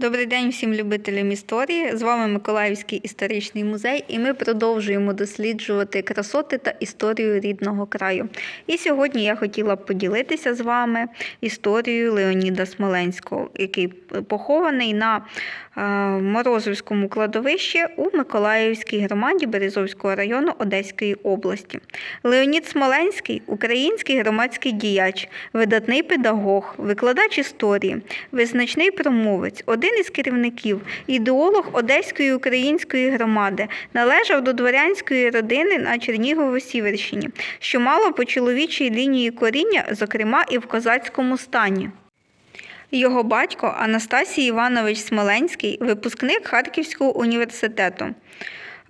Добрий день всім любителям історії. З вами Миколаївський історичний музей, і ми продовжуємо досліджувати красоти та історію рідного краю. І сьогодні я хотіла б поділитися з вами історією Леоніда Смоленського, який похований на е, Морозовському кладовищі у Миколаївській громаді Березовського району Одеської області. Леонід Смоленський український громадський діяч, видатний педагог, викладач історії, визначний промовець, один із керівників, ідеолог Одеської української громади, належав до дворянської родини на Чернігово-Сіверщині, що мало по чоловічій лінії коріння, зокрема і в козацькому стані. Його батько Анастасій Іванович Смоленський, випускник Харківського університету.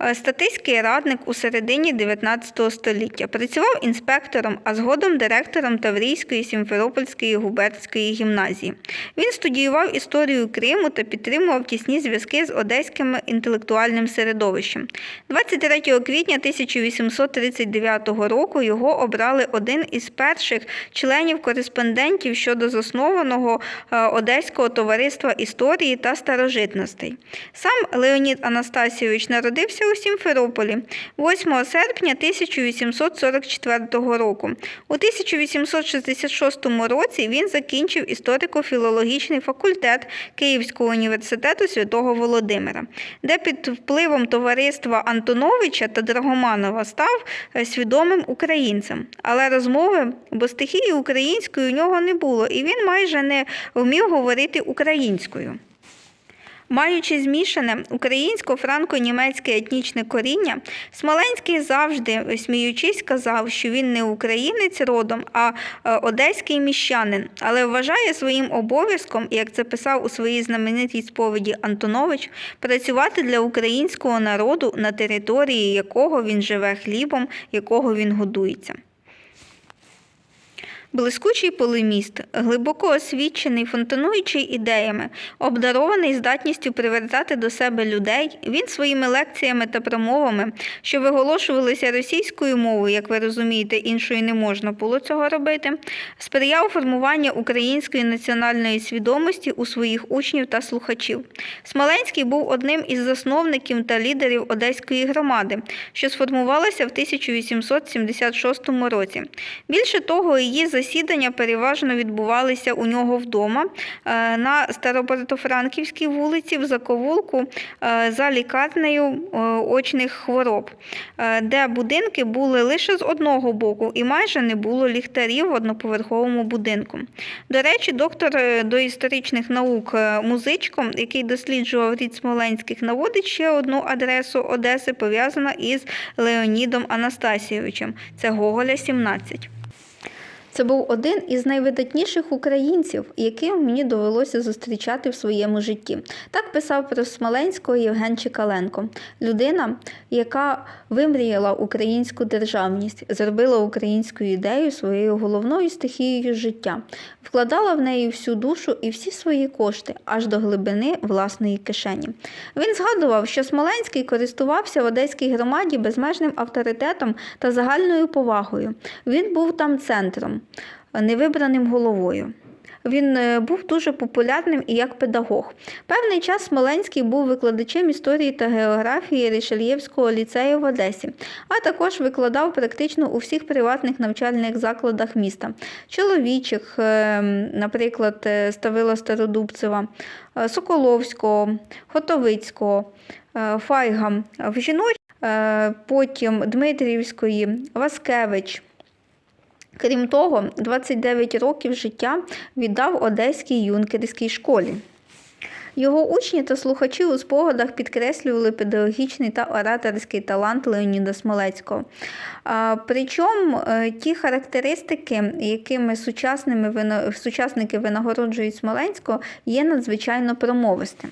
Е, Статистський радник у середині 19 століття. Працював інспектором, а згодом директором Таврійської Сімферопольської губернської гімназії. Він студіював історію Криму та підтримував тісні зв'язки з одеським інтелектуальним середовищем. 23 квітня 1839 року його обрали один із перших членів-кореспондентів щодо заснованого е, Одеського товариства історії та старожитностей. Сам Леонід Анастасійович народився у Сімферополі 8 серпня 1844 року. У 1866 році він закінчив історико-філологічний факультет Київського університету святого Володимира, де під впливом товариства Антоновича та Драгоманова став е, свідомим українцем. Але розмови, бо стихії української у нього не було, і він майже не вмів говорити українською. Маючи змішане українсько-франко-німецьке етнічне коріння, Смоленський завжди, сміючись, казав, що він не українець родом, а е, одеський міщанин, але вважає своїм обов'язком, як це писав у своїй знаменитій сповіді Антонович, працювати для українського народу, на території якого він живе хлібом, якого він годується. Блискучий полеміст, глибоко освічений, фонтануючий ідеями, обдарований здатністю привертати до себе людей, він своїми лекціями та промовами, що виголошувалися російською мовою, як ви розумієте, іншою не можна було цього робити, сприяв формуванню української національної свідомості у своїх учнів та слухачів. Смоленський був одним із засновників та лідерів Одеської громади, що сформувалася в 1876 році. Більше того, її засідання переважно відбувалися у нього вдома е, на Старобортофранківській вулиці в Заковулку е, за лікарнею е, очних хвороб, де будинки були лише з одного боку і майже не було ліхтарів в одноповерховому будинку. До речі, доктор е, доісторичних наук Музичко, який досліджував рід Смоленських, наводить ще одну адресу Одеси, пов'язана із Леонідом Анастасійовичем. Це Гоголя 17. Це був один із найвидатніших українців, яким мені довелося зустрічати в своєму житті. Так писав про Смоленського Євген Чекаленко, людина, яка вимріяла українську державність, зробила українську ідею своєю головною стихією життя, вкладала в неї всю душу і всі свої кошти аж до глибини власної кишені. Він згадував, що Смоленський користувався в одеській громаді безмежним авторитетом та загальною повагою. Він був там центром невибраним головою. Він е, був дуже популярним і як педагог. Певний час Смоленський був викладачем історії та географії Ришельєвського ліцею в Одесі, а також викладав практично у всіх приватних навчальних закладах міста: чоловічих, е, наприклад, е, Ставила Стародубцева, Соколовського, Готовицького, е, Файга, в жіноч, е, потім Дмитрівської, Васкевич. Крім того, 29 років життя віддав Одеській юнкерській школі. Його учні та слухачі у спогадах підкреслювали педагогічний та ораторський талант Леоніда Смолецького. Причому е, ті характеристики, якими сучасними сучасники винагороджують Смоленського, є надзвичайно промовистим.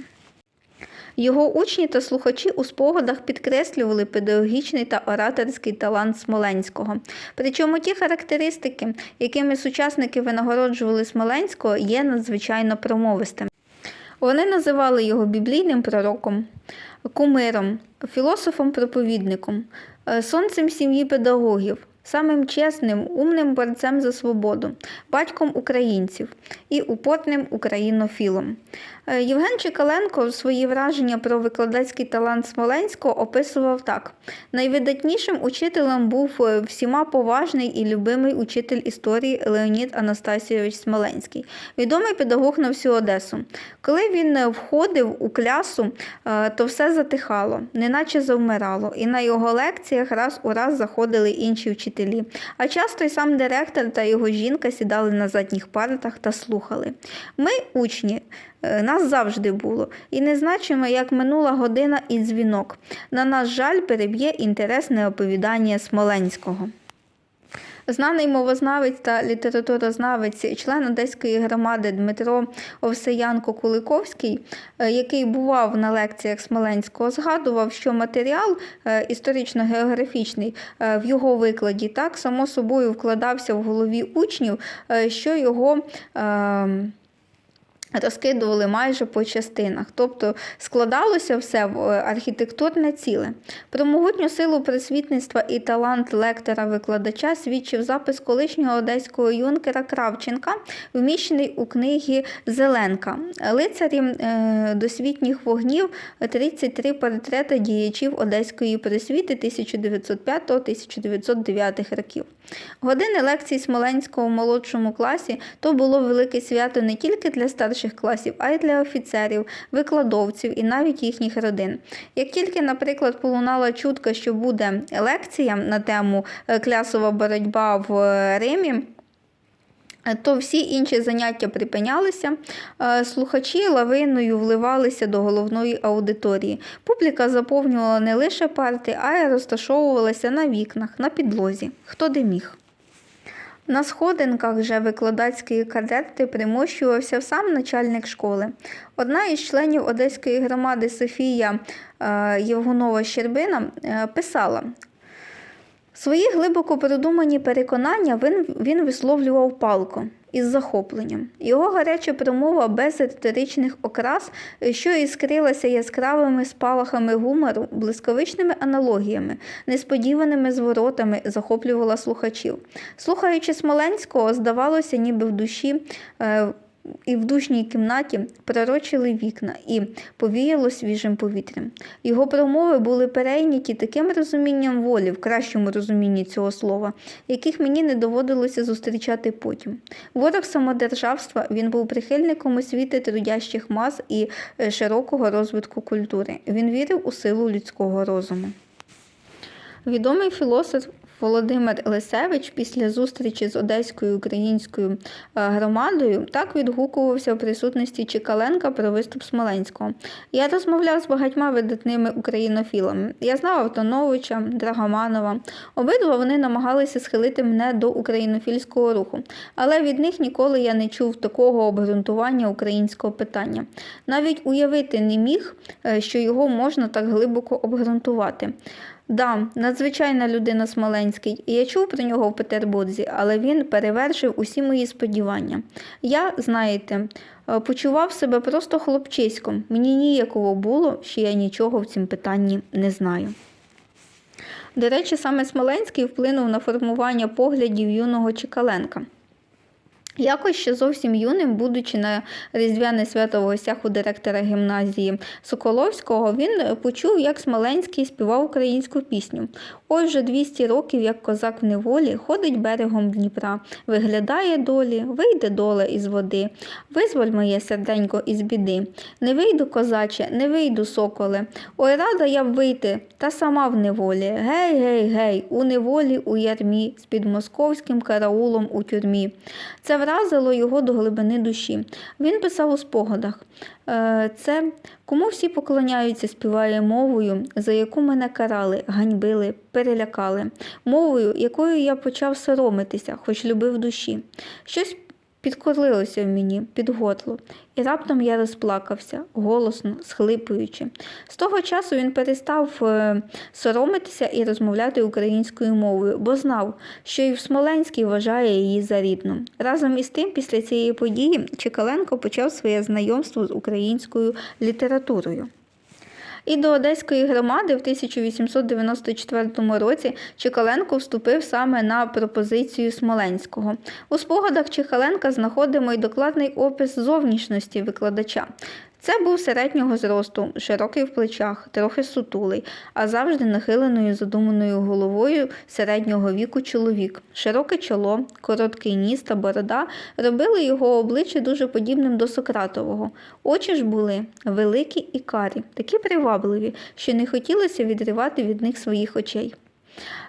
Його учні та слухачі у спогадах підкреслювали педагогічний та ораторський талант Смоленського. Причому ті характеристики, якими сучасники винагороджували Смоленського, є надзвичайно промовистими. Вони називали його біблійним пророком, кумиром, філософом-проповідником, е, сонцем сім'ї педагогів, самим чесним, умним борцем за свободу, батьком українців і упорним українофілом. Е, Євген Чекаленко свої враження про викладацький талант Смоленського описував так: найвидатнішим учителем був е, всіма поважний і любимий учитель історії Леонід Анастасійович Смоленський, відомий педагог на всю Одесу. Коли він е, входив у клясу, то все затихало, неначе завмирало, і на його лекціях раз у раз заходили інші вчителі. А часто й сам директор та його жінка сідали на задніх партах та слухали. Ми, учні, нас завжди було, і не значимо, як минула година і дзвінок. На наш жаль, переб'є інтересне оповідання Смоленського. Знаний мовознавець та літературознавець, член Одеської громади Дмитро Овсеянко Куликовський, е, який бував на лекціях Смоленського, згадував, що матеріал е, історично-географічний е, в його викладі так само собою вкладався в голові учнів, е, що його. е, Розкидували майже по частинах, тобто складалося все в е, архітектурне ціле. Про могутню силу просвітництва і талант лектора-викладача свідчив запис колишнього одеського юнкера Кравченка, вміщений у книгі Зеленка. Лицарі е, досвітніх вогнів 33 портрети діячів одеської просвіти 1905-1909 років. Години лекцій Смоленського у молодшому класі то було велике свято не тільки для старших класів, а й для офіцерів, викладовців і навіть їхніх родин. Як тільки, наприклад, полунала чутка, що буде лекція на тему е, клясова боротьба в е, Римі. Е, То всі інші заняття припинялися, е, слухачі лавиною вливалися до головної аудиторії. Публіка заповнювала не лише парти, а й розташовувалася на вікнах, на підлозі, хто де міг. На сходинках же викладацької кадети примощувався сам начальник школи. Одна із членів одеської громади Софія е, Євгунова Щербина писала. Свої глибоко продумані переконання він, він висловлював палко із захопленням. Його гаряча промова без риторичних окрас, що іскрилася яскравими спалахами гумору, блискавичними аналогіями, несподіваними зворотами, захоплювала слухачів. Слухаючи Смоленського, здавалося, ніби в душі. е, і в душній кімнаті пророчили вікна і повіяло свіжим повітрям. Його промови були перейняті таким розумінням волі, в кращому розумінні цього слова, яких мені не доводилося зустрічати потім. Ворог самодержавства він був прихильником освіти трудящих мас і е, широкого розвитку культури. Він вірив у силу людського розуму. Відомий філософ Володимир Лисевич після зустрічі з одеською українською е, громадою так відгукувався в присутності Чекаленка про виступ Смоленського. Я розмовляв з багатьма видатними українофілами. Я знав Автоновича, Драгоманова. Обидва вони намагалися схилити мене до українофільського руху, але від них ніколи я не чув такого обґрунтування українського питання. Навіть уявити не міг, е, що його можна так глибоко обґрунтувати. Да, надзвичайна людина Смоленський, я чув про нього в Петербурзі, але він перевершив усі мої сподівання. Я, знаєте, е, почував себе просто хлопчиськом. Мені ніяково було, що я нічого в цім питанні не знаю. До речі, саме Смоленський вплинув на формування поглядів юного Чекаленка. Якось ще зовсім юним, будучи на різдвяне свято в гостях у директора гімназії Соколовського, він почув, як Смоленський співав українську пісню. Ой вже 200 років, як козак в неволі, ходить берегом Дніпра, виглядає долі, вийде доле із води, визволь моє серденько із біди. Не вийду, козаче, не вийду, соколе. Ой, рада я б вийти, та сама в неволі. Гей, гей, гей, у неволі, у ярмі, з під московським караулом у тюрмі. Це вразило його до глибини душі. Він писав у спогадах. «Е, Це кому всі поклоняються, співає мовою, за яку мене карали, ганьбили, перелякали, мовою, якою я почав соромитися, хоч любив душі. Щось підкорлилося в мені під горло, і раптом я розплакався, голосно, схлипуючи. З того часу він перестав е, соромитися і розмовляти українською мовою, бо знав, що і в Смоленській вважає її за рідну. Разом із тим, після цієї події Чекаленко почав своє знайомство з українською літературою. І до Одеської громади в 1894 році Чекаленко вступив саме на пропозицію Смоленського. У спогадах Чехаленка знаходимо й докладний опис зовнішності викладача. Це був середнього зросту, широкий в плечах, трохи сутулий, а завжди нахиленою задуманою головою середнього віку чоловік. Широке чоло, короткий ніс та борода робили його обличчя дуже подібним до Сократового. Очі ж були великі і карі, такі привабливі, що не хотілося відривати від них своїх очей.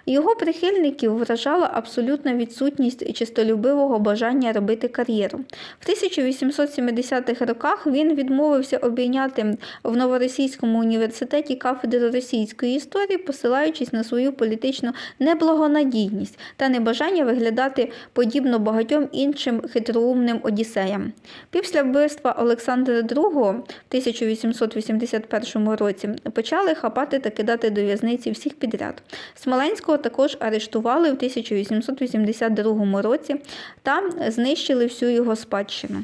Його прихильників вражала абсолютна відсутність чистолюбивого бажання робити кар'єру. В 1870-х роках він відмовився обійняти в Новоросійському університеті кафедру російської історії, посилаючись на свою політичну неблагонадійність та небажання виглядати подібно багатьом іншим хитроумним одіссеям. Після вбивства Олександра II в 1881 році почали хапати та кидати до в'язниці всіх підряд. Смоленського також арештували в 1882 році та знищили всю його спадщину.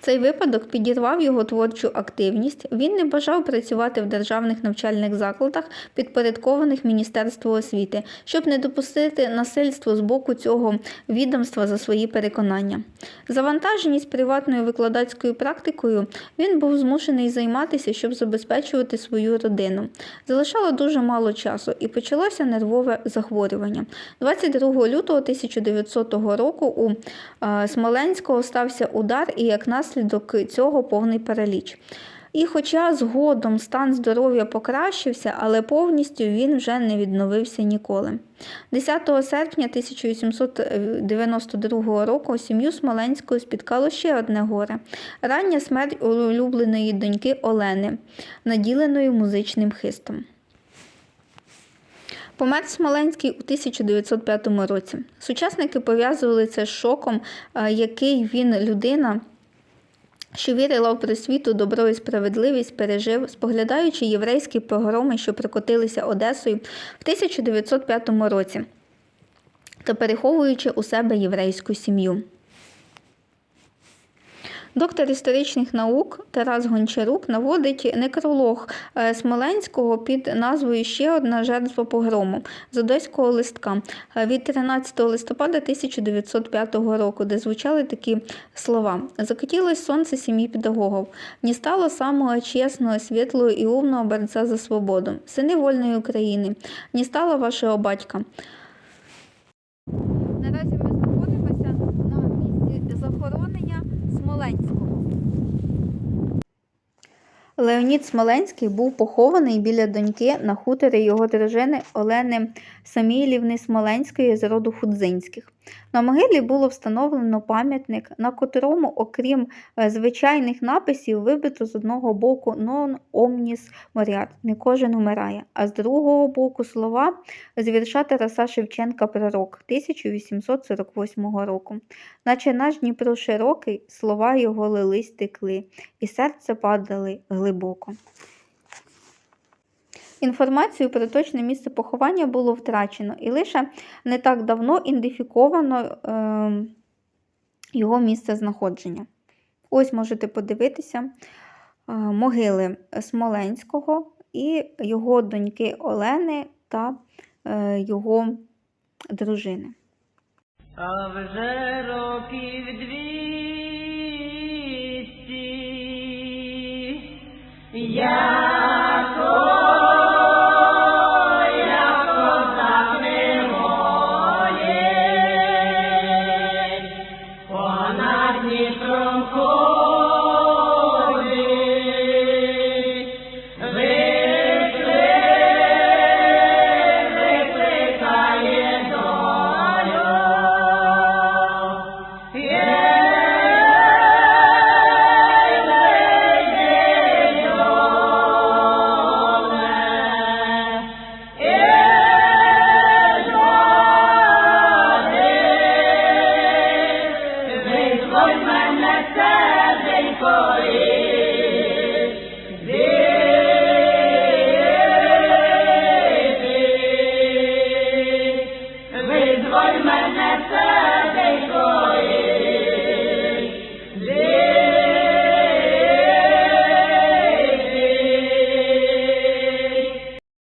Цей випадок підірвав його творчу активність. Він не бажав працювати в державних навчальних закладах, підпорядкованих Міністерству освіти, щоб не допустити насильство з боку цього відомства за свої переконання. Завантаженість приватною викладацькою практикою він був змушений займатися, щоб забезпечувати свою родину. Залишало дуже мало часу і почалося нервове захворювання. 22 лютого 1900 року у е, Смоленського стався удар і як наслідок цього повний параліч. І хоча згодом стан здоров'я покращився, але повністю він вже не відновився ніколи. 10 серпня 1892 року сім'ю Смоленського спіткало ще одне горе рання смерть улюбленої доньки Олени, наділеної музичним хистом. Помер Смоленський у 1905 році. Сучасники пов'язували це з шоком, е, який він людина що вірила в просвіту, добро і справедливість, пережив, споглядаючи єврейські погроми, що прокотилися Одесою в 1905 році, та переховуючи у себе єврейську сім'ю. Доктор історичних наук Тарас Гончарук наводить некролог е, Смоленського під назвою Ще одна жертва погрому з одеського листка. Е, від 13 листопада 1905 року, де звучали такі слова: Закотілось сонце сім'ї педагогів, не стало самого чесного, світлого і умного борця за свободу, сини вольної України, не стало вашого батька. Смоленського. Леонід Смоленський був похований біля доньки на хуторі його дружини Олени Самійлівни Смоленської з роду Худзинських. На могилі було встановлено пам'ятник, на котрому, окрім е, звичайних написів, вибито з одного боку «Non omnis moriat» – «Не кожен умирає», а з другого боку слова з вірша Тараса Шевченка «Пророк» 1848 року. Наче наш Дніпро широкий, слова його лились текли, і серце падали глибоко. Інформацію про точне місце поховання було втрачено, і лише не так давно ідентифіковано е, його місце знаходження. Ось можете подивитися е, могили Смоленського і його доньки Олени та е, його дружини. А вже років двісті я